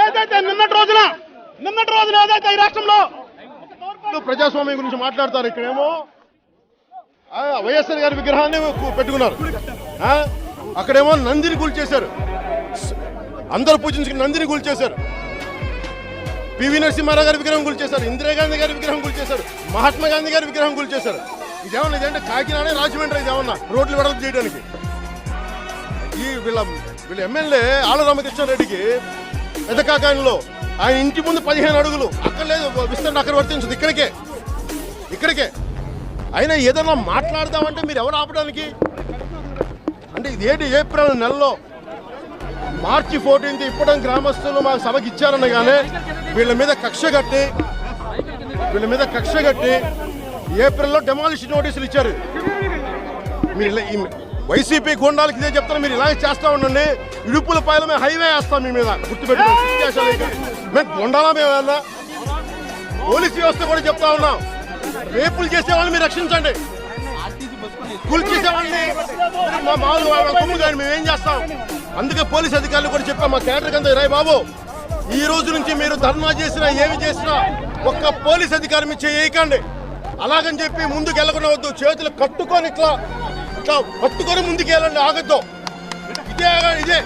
ఏదైతే నిన్నటి రోజున నిన్నటి రోజున ఏదైతే ఈ రాష్ట్రంలో ప్రజాస్వామ్యం గురించి మాట్లాడతారు ఇక్కడేమో. వైఎస్ఆర్ గారి విగ్రహాన్ని పెట్టుకున్నారు. ఆ, అక్కడేమో నందిని గుల్ చేశారు. అందరూ పూజించుకుని నందిని గుల్ చేశారు. పివి నరసింహారావు గారి విగ్రహం కూల్ చేశారు. ఇందిరాగాంధీ గారి విగ్రహం కూల్ చేశారు. మహాత్మా గాంధీ గారి విగ్రహం కూల్ చేశారు. ఇదేమన్నా ఇదేంటే? కాకినాడ రాజమండ్రి ఇదేమన్నా రోడ్లు వెడల్పు చేయడానికి. ఈ వీళ్ళ వీళ్ళ ఎమ్మెల్యే ఆళ్ళ రామకృష్ణారెడ్డికి ఎదకాకాయంలో ఆయన ఇంటి ముందు పదిహేను అడుగులు. అక్కడ లేదు విస్తరణ అక్కడ వర్తించదు. ఇక్కడికే. ఇక్కడికే. అయినా ఏదన్నా మాట్లాడదామంటే మీరు ఎవరు ఆపడానికి? అంటే ఇదేంటి ఏప్రిల్ నెలలో మార్చి ఫోర్టీన్త్ ఇప్పడం గ్రామస్తులు మాకు సభకి ఇచ్చారనగానే వీళ్ళ మీద కక్ష కట్టి వీళ్ళ మీద కక్ష కట్టి ఏప్రిల్లో డెమాలిషన్ నోటీసులు ఇచ్చారు. మీరు ఇలా వైసీపీ గుండాలకి ఇదే చెప్తాను మీరు ఇలాగే చేస్తూ ఉండండి. ఇడుపుల పైన మేము హైవే వేస్తాం మీ మీద. గుర్తుపెట్టుకోండి మేము గుండాలా మేము ఏమన్నా పోలీస్ వ్యవస్థ కూడా చెప్తా ఉన్నాం. రేపులు చేసే వాళ్ళని మీరు రక్షించండి. కూల్ చేసే వాళ్ళని మా మామూలు వాళ్ళ కొమ్ము కానీ మేము ఏం చేస్తాం? అందుకే పోలీస్ అధికారులు కూడా చెప్పాం మా కేటర్ కింద రాయ్ బాబు ఈ రోజు నుంచి మీరు ధర్నా చేసినా ఏమి చేసినా ఒక్క పోలీస్ అధికారి మీ చేయకండి అలాగని చెప్పి ముందుకు వెళ్ళకుండా వద్దు. చేతులు కట్టుకొని ఇట్లా ఇట్లా పట్టుకొని ముందుకు వెళ్ళండి ఆగద్దు. ఇదే ఇదే